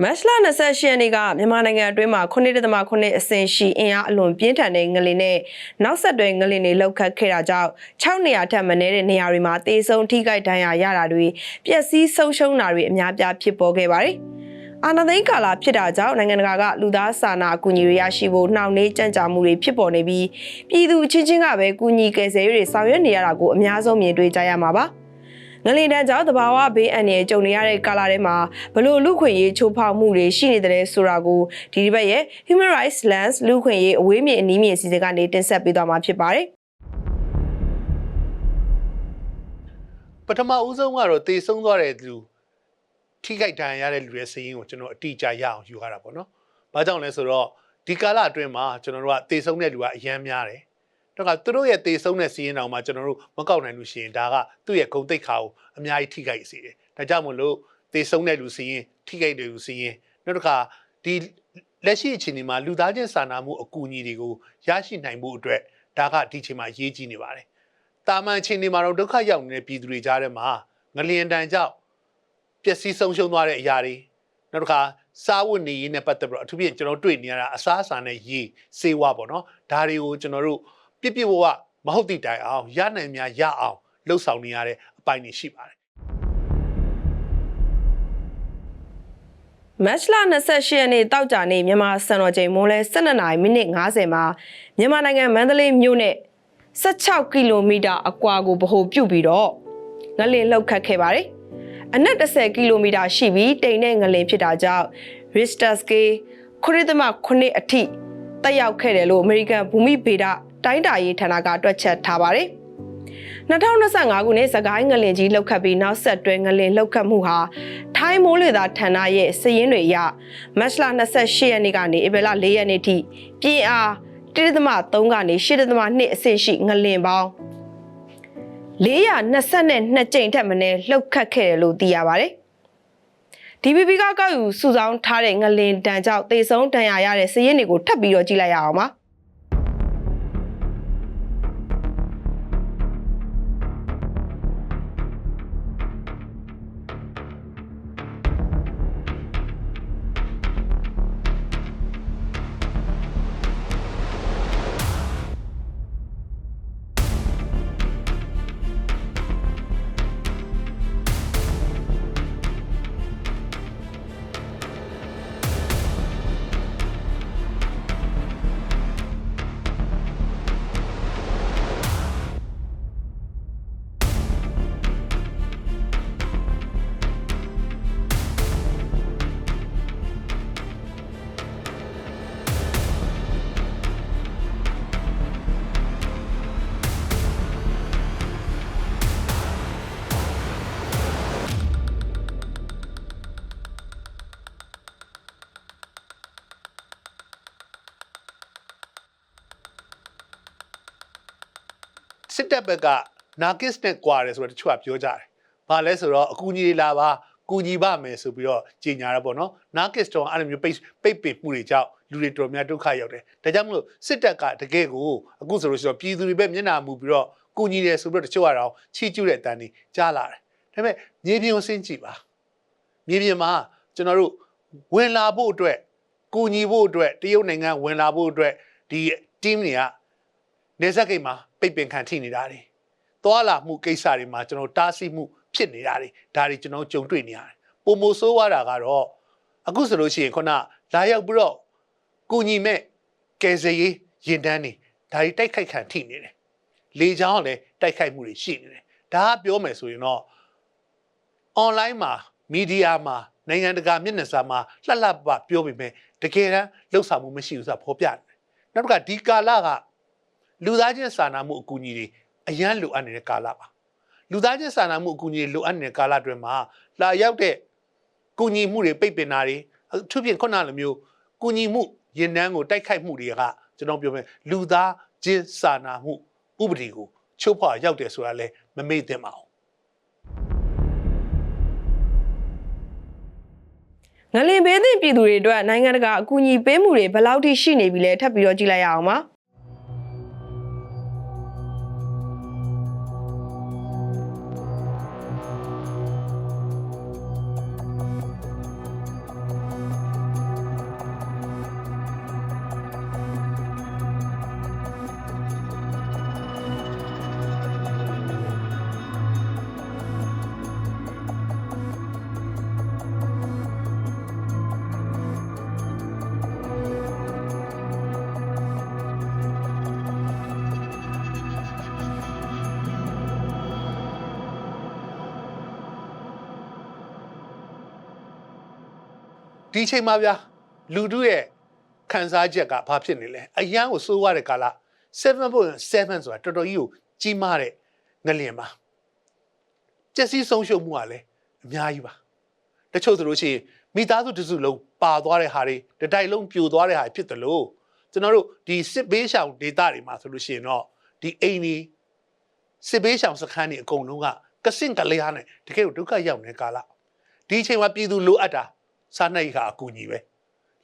မတ်လ28ရက်နေ့ကမြန်မာနိုင်ငံအတွင်းမှာ9.9အဆင့်ရှိအင်အားအလွန်ပြင်းထန်တဲ့ငလင်နဲ့နောက်ဆက်တွဲငလင်တွေလောက်ခတ်ခဲ့တာကြောင့်6နေရာထက်မနည်းတဲ့နေရာတွေမှာတေဆုံးထိခိုက်ဒဏ်ရာရတာတွေပျက်စီးဆုံးရှုံးတာတွေအများပြားဖြစ်ပေါ်ခဲ့ပါတယ်။အာနာသိန်းကာလာဖြစ်တာကြောင့်နိုင်ငံတကာကလူသားစာနာအကူအညီတွေရရှိဖို့နှောင့်နှေးကြန့်ကြာမှုတွေဖြစ်ပေါ်နေပြီးပြည်သူအချင်းချင်းကပဲကူညီကယ်ဆယ်ရေးတွေဆောင်ရွက်နေရတာကိုအများဆုံးမြင်တွေ့ကြရမှာပါ။ ငလင်တန်းကြောင့်တဘာဝဘေးအန္တရာယ်ကြုံနေရတဲ့ကာလထဲမှာဘလို့လူခွင့်ရေးချိုးဖောက်မှုတွေရှိနေတယ်ဆိုတာကိုဒီဒီဘက်ရဲ့ Human Rights Lens လူခွင့်ရေးအဝေးမြင်အနည်းမြင်စီစဉ်ကနေတင်ဆက်ပေးသွားမှာဖြစ်ပါတယ်ပထမဦးဆုံးကတော့တေဆုံးသွားတဲ့လူထိခိုက်ဒဏ်ရာရတဲ့လူရဲ့စည်ရင်းကိုကျွန်တော်အတိအကျရအောင်ယူရတာပေါ့နော်။ဘာကြောင့်လဲဆိုတော့ဒီကာလအတွင်းမှာကျွန်တော်တို့ကတေဆုံးတဲ့လူကအများများတယ်။ တော့ကသူတို့ရဲ့တေဆုံးတဲ့စည်ရင်းတောင်မှကျွန်တော်တို့မကောက်နိုင်လို့ရှိရင်ဒါကသူ့ရဲ့ဂုံတိတ်ခါကိုအများကြီးထိခိုက်စေတယ်။ဒါကြောင့်မို့လို့တေဆုံးတဲ့လူစည်ရင်းထိခိုက်တဲ့လူစည်ရင်းနောက်တစ်ခါဒီလက်ရှိအခြေအနေမှာလူသားချင်းစာနာမှုအကူအညီတွေကိုရရှိနိုင်မှုအတွက်ဒါကဒီအချိန်မှာအရေးကြီးနေပါတယ်။တာမန်ချင်းတွေမှာတော့ဒုက္ခရောက်နေတဲ့ပြည်သူတွေကြားထဲမှာငလျင်တန်ကြောင့်ပျက်စီးဆုံးရှုံးသွားတဲ့အရာတွေနောက်တစ်ခါစားဝတ်နေရေးနဲ့ပတ်သက်ပြီးတော့အထူးဖြင့်ကျွန်တော်တို့တွေ့နေရတာအစားအစာနဲ့ရေစေဝါပေါ့နော်ဒါတွေကိုကျွန်တော်တို့ ပြစ်ပြစ်ဝဝမဟုတ်တိတိုင်အောင်ရနိုင်များရအောင်လှုပ်ဆောင်နေရတဲ့အပိုင်းတွေရှိပါတယ်မတ်လ28ရက်နေ့တောက်ကြနေ့မြန်မာစံတော်ချိန်မွန်းလဲ 12: မိနစ်50မှာမြန်မာနိုင်ငံမန္တလေးမြို့နဲ့16ကီလိုမီတာအကွာကိုဗဟိုပြုပြီးတော့ငလင်လှုပ်ခတ်ခဲ့ပါတယ်။အနက်10ကီလိုမီတာရှိပြီးတိမ်တဲ့ငလင်ဖြစ်တာကြောင့် Richter scale 9.9အထိတက်ရောက်ခဲ့တယ်လို့အမေရိကန်ဘူမိဗေဒ တိုင်းတာရေးဌာနကတွက်ချက်ထားပါတယ်။2025ခုနှစ်စကိုင်းငလင်ကြီးလှုပ်ခတ်ပြီးနောက်ဆက်တွဲငလင်လှုပ်ခတ်မှုဟာထိုင်းမိုးလေသာဌာနရဲ့စည်ရင်းတွေအရမတ်လ28ရက်နေ့ကနေဧပြီလ4ရက်နေ့ထိပြင်းအား1.3ကနေ8.2အဆင့်ရှိငလင်ပေါင်း422ကြိမ်ထက်မနည်းလှုပ်ခတ်ခဲ့တယ်လို့သိရပါတယ်။ DPP ကကောက်ယူစုဆောင်းထားတဲ့ငလင်တန်ကြောင့်တေဆုံးဒဏ်ရာရတဲ့စည်ရင်းတွေကိုထပ်ပြီးတော့ကြည့်လိုက်ရအောင်ပါ။ စစ်တပ်ဘက်ကနာကစ်နဲ့ကွာတယ်ဆိုတော့တချို့ကပြောကြတယ်။ဘာလဲဆိုတော့အကူကြီးတွေလာပါကူညီပါမယ်ဆိုပြီးတော့ကြေညာရပေါ့နော်။နာကစ်တော့အဲ့လိုမျိုးပိတ်ပိတ်ပင်မှုတွေကြောင့်လူတွေတော်တော်များဒုက္ခရောက်တယ်။ဒါကြောင့်မလို့စစ်တပ်ကတကယ်ကိုအခုဆိုလို့ရှိတော့ပြည်သူတွေပဲမျက်နှာမူပြီးတော့ကူညီတယ်ဆိုပြီးတော့တချို့ကတော့ချီးကျူးတဲ့အတန်းတွေကြားလာတယ်။ဒါပေမဲ့မြေပြင်ကိုစဉ်းကြည့်ပါ။မြေပြင်မှာကျွန်တော်တို့ဝင်လာဖို့အတွက်ကူညီဖို့အတွက်တရုတ်နိုင်ငံဝင်လာဖို့အတွက်ဒီ team တွေကနေဆက်ကိတ်မှာ ပိတ်ပင်ခံထိနေတာတွေသွားလာမှုကိစ္စတွေမှာကျွန်တော်တားဆီးမှုဖြစ်နေတာတွေဒါတွေကျွန်တော်ကြုံတွေ့နေရတယ်ပုံမိုဆိုးွားတာကတော့အခုဆိုလို့ရှိရင်ခုနလာရောက်ပြီးတော့ကုညီမဲ့ကယ်ဆယ်ရေးရင်တန်းနေဒါတွေတိုက်ခိုက်ခံထိနေတယ်လေချောင်းကလည်းတိုက်ခိုက်မှုတွေရှိနေတယ်ဒါကပြောမယ်ဆိုရင်တော့ online မှာမီဒီယာမှာနိုင်ငံတကာမျက်နှာစာမှာလှလှပပပြောပေမဲ့တကယ်တမ်းလှုပ်ဆောင်မှုမရှိဘူးဆိုတာဖော်ပြတယ်နောက်တစ်ခါဒီကာလက လူသားချင်းစာနာမှုအကူအညီတွေအရန်လိုအပ်နေတဲ့ကာလပါလူသားချင်းစာနာမှုအကူအညီတွေလိုအပ်နေတဲ့ကာလအတွင်းမှာလာရောက်တဲ့ကူညီမှုတွေပိတ်ပင်တာတွေအထူးဖြင့်ခုနလိုမျိုးကူညီမှုရင်တန်းကိုတိုက်ခိုက်မှုတွေကကျွန်တော်ပြောမယ်လူသားချင်းစာနာမှုဥပဒေကိုချုပ်ဖောက်ရောက်တယ်ဆိုတာလဲမမေ့သင့်ပါဘူးငလင်ဘေးသင့်ပြည်သူတွေအတွက်နိုင်ငံတကာအကူအညီပေးမှုတွေဘယ်လောက်ထိရှိနေပြီလဲထပ်ပြီးတော့ကြည့်လိုက်ရအောင်ပါ ဒီချိန်မှာဗျာလူတို့ရဲ့ခံစားချက်ကဘာဖြစ်နေလဲအရန်ကိုစိုးရတဲ့ကာလ7.7ဆိုတာတော်တော်ကြီးကိုကြီးမားတဲ့ငလျင်ပါကျက်စီးဆုံးရှုံးမှုကလည်းအများကြီးပါတချို့ဆိုလို့ရှိရင်မိသားစုတစ်စုလုံးပါသွားတဲ့ဟာတွေတစ်တိုက်လုံးပြိုသွားတဲ့ဟာဖြစ်တယ်လို့ကျွန်တော်တို့ဒီစစ်ဘေးရှောင်ဒေသတွေမှာဆိုလို့ရှိရင်တော့ဒီအိမ်ကြီးစစ်ဘေးရှောင်စခန်းတွေအကုန်လုံးကကစင့်ကလေးဟာနဲ့တကယ်ကိုဒုက္ခရောက်နေတဲ့ကာလဒီအချိန်မှာပြည်သူလိုအပ်တာ စားနိုင်ခါအကူကြီးပဲ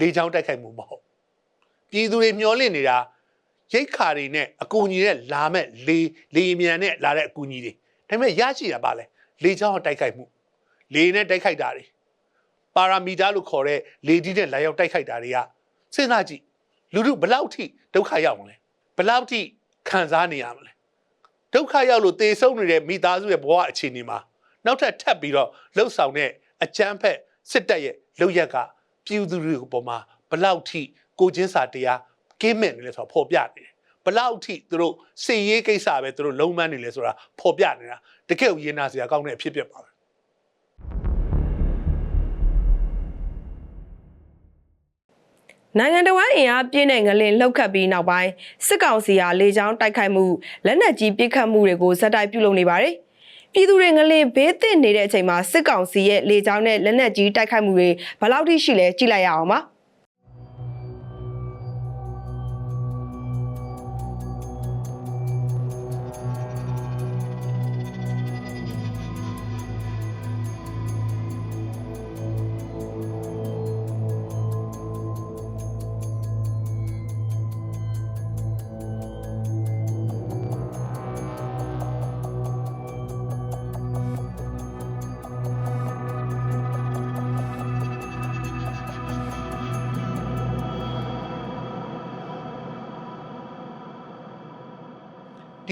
လေချောင်းတိုက်ခိုက်မှုမဟုတ်ပြည်သူတွေမျောလင့်နေတာရိတ်ခါတွေနဲ့အကူကြီးနဲ့လာမဲ့လေလေမြန်နဲ့လာတဲ့အကူကြီးတွေဒါပေမဲ့ရရှိတာပါလဲလေချောင်းတိုက်ခိုက်မှုလေနဲ့တိုက်ခိုက်တာတွေပါရာမီတာလို့ခေါ်တဲ့လေဒီနဲ့လာရောက်တိုက်ခိုက်တာတွေကစဉ်းစားကြည့်လူတို့ဘလောက်ထိဒုက္ခရောက်မလဲဘလောက်ထိခံစားနေရမလဲဒုက္ခရောက်လို့တေဆုံးနေတဲ့မိသားစုရဲ့ဘဝအခြေအနေမှာနောက်ထပ်ထပ်ပြီးတော့လှုပ်ဆောင်တဲ့အကြမ်းဖက်စစ်တပ်ရဲ့ လုပ်ရက်ကပြည်သူတွေပေါ်မှာဘလောက်ထိကိုချင်းစာတရားကင်းမဲ့နေလဲဆိုတော့ဖော်ပြနေတယ်ဘလောက်ထိသူတို့စည်ရေးကိစ္စပဲသူတို့လုံးမန်းနေလဲဆိုတာဖော်ပြနေတာတကယ်ကိုရင်နာစရာကောင်းတဲ့အဖြစ်ပြက်ပါပဲနိုင်ငံတော်ဝန်အင်အားပြည့်တဲ့ငလင်လှုပ်ခတ်ပြီးနောက်ပိုင်းစစ်ကောင်စီဟာလေကြောင်းတိုက်ခိုက်မှုလက်နက်ကြီးပစ်ခတ်မှုတွေကိုဇက်တိုက်ပြုလုပ်နေပါတယ်။ ပြည်သူတွေငလင်ဘေးသင့်နေတဲ့အချိန်မှာစစ်ကောင်စီရဲ့လေကြောင်းနဲ့လက်နက်ကြီးတိုက်ခိုက်မှုတွေဘယ်လောက်ထိရှိလဲကြည့်လိုက်ရအောင်ပါ။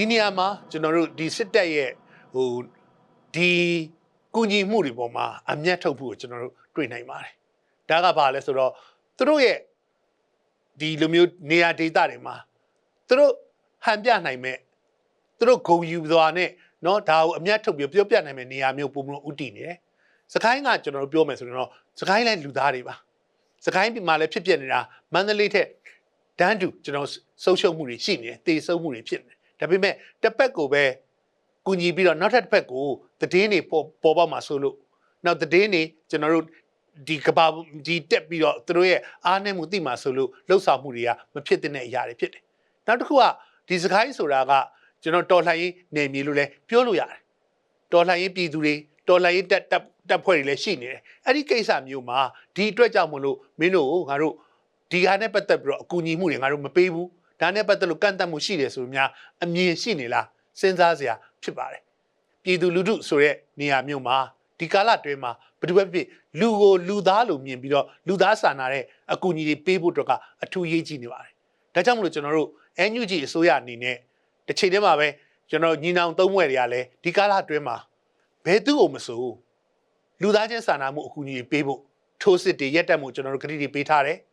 ဒီနေရာမှာကျွန်တော်တို့ဒီစစ်တပ်ရဲ့ဟိုဒီကုညီမှုတွေပေါ်မှာအမျက်ထုတ်ဖို့ကိုကျွန်တော်တို့တွေ့နိုင်ပါတယ်။ဒါကဘာလဲဆိုတော့သူတို့ရဲ့ဒီလိုမျိုးနေရာဒေသတွေမှာသူတို့ဟန်ပြနိုင်မဲ့သူတို့ဂုံယူသွားနဲ့เนาะဒါကိုအမျက်ထုတ်ပြီးပြောပြနိုင်မဲ့နေရာမျိုးပုံမှန်ဥတည်နေတယ်။စကိုင်းကကျွန်တော်တို့ပြောမယ်ဆိုရင်တော့စကိုင်းလည်းလူသားတွေပါ။စကိုင်းပြည်မှာလည်းဖြစ်ပြနေတာမန္တလေးထက်ဒန်းတူကျွန်တော်ဆုံးရှုံးမှုတွေရှိနေတယ်။တေဆုံးမှုတွေဖြစ်နေတယ်။ ဒါပေမဲ့တစ်ပတ်ကိုပဲကူညီပြီးတော့နောက်ထပ်တစ်ပတ်ကိုတည်င်းတွေပေါ်ပေါ်ပေါက်မှာဆိုလို့နောက်တည်င်းတွေကျွန်တော်တို့ဒီကဘာဒီတက်ပြီးတော့သူတို့ရဲ့အားနည်းမှုသိမှာဆိုလို့လှုပ်ဆောင်မှုတွေကမဖြစ်တဲ့အရာတွေဖြစ်တယ်။နောက်တစ်ခုကဒီစကိုင်းဆိုတာကကျွန်တော်တော်လှန်ရေးနယ်မြေလို့လည်းပြောလို့ရတယ်။တော်လှန်ရေးပြည်သူတွေတော်လှန်ရေးတက်တက်တက်ဖွဲ့တွေလည်းရှိနေတယ်။အဲ့ဒီကိစ္စမျိုးမှာဒီအတွက်ကြောင့်မလို့မင်းတို့ငါတို့ဒီဟာနဲ့ပတ်သက်ပြီးတော့အကူအညီမှုတွေငါတို့မပေးဘူး။ ဒါနဲ့ပတ်သက်လို့ကန့်တတ်မှုရှိတယ်ဆိုများအမြင်ရှိနေလားစဉ်းစားစရာဖြစ်ပါတယ်။ပြည်သူလူထုဆိုတဲ့နေရာမျိုးမှာဒီကာလတွင်းမှာဘယ်သူပဲဖြစ်လူကိုလူသားလို့မြင်ပြီးတော့လူသားစာနာတဲ့အကူအညီတွေပေးဖို့တော့ကအထူးရေးကြီးနေပါတယ်။ဒါကြောင့်မလို့ကျွန်တော်တို့ NUG အစိုးရအနေနဲ့တစ်ချိန်တည်းမှာပဲကျွန်တော်ညီနောင်သုံးဝဲတွေကလည်းဒီကာလအတွင်းမှာဘယ်သူ့ကိုမဆိုလူသားချင်းစာနာမှုအကူအညီတွေပေးဖို့ထိုးစစ်တွေရက်တက်မှုကျွန်တော်တို့ကတိတွေပေးထားတယ်။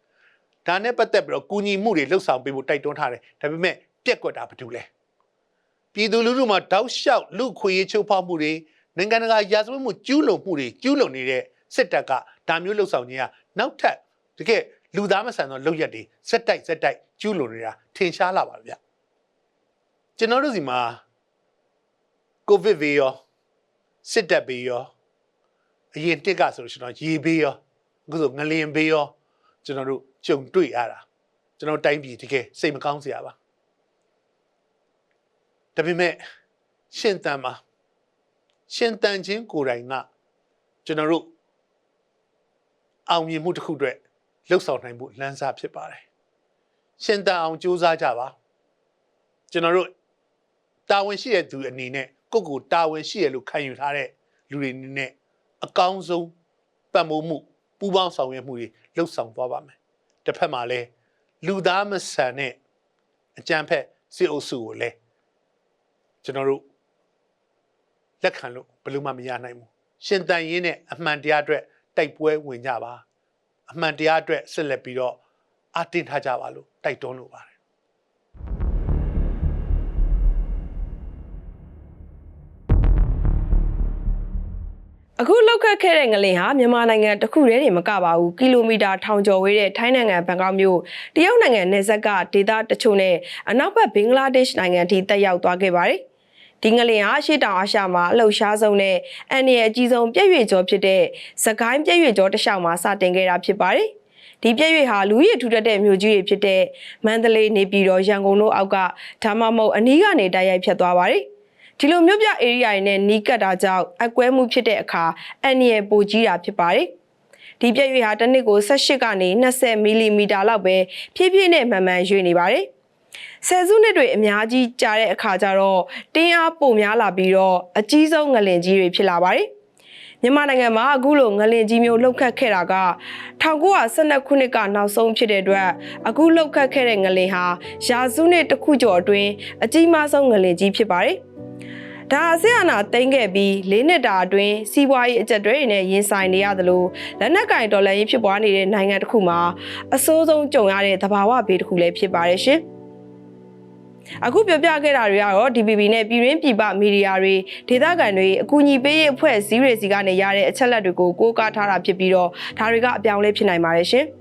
ဒါနဲ့ပတ်သက်ပြီးတော့ကူညီမှုတွေလှုပ်ဆောင်ပေးဖို့တိုက်တွန်းထားတယ်။ဒါပေမဲ့ပြက်ကွက်တာဘာတူလဲ။ပြည်သူလူထုမှာတောက်လျှောက်လူခွေရေးချုပ်ဖောက်မှုတွေနိုင်ငံတကာရာဇဝတ်မှုကျူးလွန်မှုတွေကျူးလွန်နေတဲ့စစ်တပ်ကဒါမျိုးလှုပ်ဆောင်ခြင်းကနောက်ထပ်တကယ်လူသားမဆန်သောလုပ်ရက်တွေစက်တိုက်စက်တိုက်ကျူးလွန်နေတာထင်ရှားလာပါဗျ။ကျွန်တော်တို့စီမှာကိုဗစ်ဘေးရောစစ်တပ်ဘေးရောအရင်တစ်ကဆိုလို့ရှိရင်တော့ရေဘေးရောအခုဆိုငလင်ဘေးရောကျွန်တော်တို့ ကြုံတွေ့ရတာကျွန်တော်တိုင်းပြည်တကယ်စိတ်မကောင်းစရာပါဒါပေမဲ့ရှင်တန်မှာရှင်တန်ချင်းကိုယ်တိုင်ကကျွန်တော်တို့အောင်မြင်မှုတစ်ခုအတွက်လှုပ်ဆောင်နိုင်မှုလမ်းစာဖြစ်ပါတယ်ရှင်တန်အောင်ကြိုးစားကြပါကျွန်တော်တို့တာဝန်ရှိတဲ့သူအနေနဲ့ကိုယ့်ကိုယ်တာဝန်ရှိရလို့ခံယူထားတဲ့လူတွေအနေနဲ့အကောင်းဆုံးပတ်မိုးမှုပူးပေါင်းဆောင်ရွက်မှုတွေလှုပ်ဆောင်သွားပါမယ် တစ်ဖက်မှာလည်းလူသားမဆန်တဲ့အကြံဖက်စစ်အုပ်စုကိုလည်းကျွန်တော်တို့လက်ခံလို့ဘယ်လို့မှမရနိုင်ဘူးရှင်တန်ရင်းနဲ့အမှန်တရားအတွက်တိုက်ပွဲဝင်ကြပါအမှန်တရားအတွက်ဆက်လက်ပြီးတော့အတင်းထားကြပါလို့တိုက်တွန်းလိုပါတယ် အအခုလောက်ခတ်ခဲ့တဲ့ငလင်ဟာမြန်မာနိုင်ငံတစ်ခုတည်းနေမကပါဘူးကီလိုမီတာထောင်ကျော်ဝေးတဲ့ထိုင်းနိုင်ငံဘန်ကောက်မြို့တရုတ်နိုင်ငံနယ်စပ်ကဒေသတချို့နဲ့အနောက်ဘက်ဘင်္ဂလားဒေ့ရှ်နိုင်ငံထိတက်ရောက်သွားခဲ့ပါတယ်ဒီငလင်ဟာအရှေ့တောင်အာရှမှာအလှူရှားဆုံးနဲ့အန်ဒီရဲ့အကြီးဆုံးပြည့်ရွေကျော်ဖြစ်တဲ့စကိုင်းပြည့်ရွေကျော်တစ်လျှောက်မှာစတင်ခဲ့တာဖြစ်ပါတယ်ဒီပြည့်ရွေဟာလူရည်ထူထပ်တဲ့မြို့ကြီးတွေဖြစ်တဲ့မန္တလေးနေပြည်တော်ရန်ကုန်တို့အောက်ကဒါမှမဟုတ်အနီးကနေတိုက်ရိုက်ဖြတ်သွားပါတယ် ဒီလိုမြို့ပြ area တွေနဲ့နီးကပ်တာကြောင့်အကွဲမှုဖြစ်တဲ့အခါအန်ဒီရဲ့ပိုကြီးတာဖြစ်ပါတယ်ဒီပြည့်ရွေဟာတစ်နှစ်ကို18ကနေ20မီလီမီတာလောက်ပဲဖြည်းဖြည်းနဲ့မှန်မှန်ရွေနေပါတယ်ဆယ်စုနှစ်တွေအများကြီးကြာတဲ့အခါကျတော့တင်းအားပိုများလာပြီးတော့အကြီးဆုံးငလင်ကြီးတွေဖြစ်လာပါတယ်။မြန်မာနိုင်ငံမှာအခုလိုငလင်ကြီးမျိုးလှုပ်ခတ်ခဲ့တာက1912ခုနှစ်ကနောက်ဆုံးဖြစ်တဲ့အတွက်အခုလှုပ်ခတ်ခဲ့တဲ့ငလင်ဟာရာစုနှစ်တစ်ခုကျော်အတွင်းအကြီးမားဆုံးငလင်ကြီးဖြစ်ပါတယ်။ ဒါအစရနာတိမ့်ခဲ့ပြီး၄နှစ်တာအတွင်းစီးပွားရေးအကျက်တွေနဲ့ရင်ဆိုင်နေရသလိုလက်နက်ကင်ဒေါ်လာရေးဖြစ်ပွားနေတဲ့နိုင်ငံတစ်ခုမှာအဆိုးဆုံးကြုံရတဲ့သဘာဝဘေးတစ်ခုလည်းဖြစ်ပါတယ်ရှင်။အခုပြောပြခဲ့တာတွေကတော့ DPP နဲ့ပြည်ရင်းပြည်ပမီဒီယာတွေဒေသခံတွေအကူအညီပေးရေးအဖွဲ့အစည်းတွေစီကနေရတဲ့အချက်လက်တွေကိုကိုးကားထားတာဖြစ်ပြီးတော့ဒါတွေကအပြောင်းလဲဖြစ်နိုင်ပါတယ်ရှင်။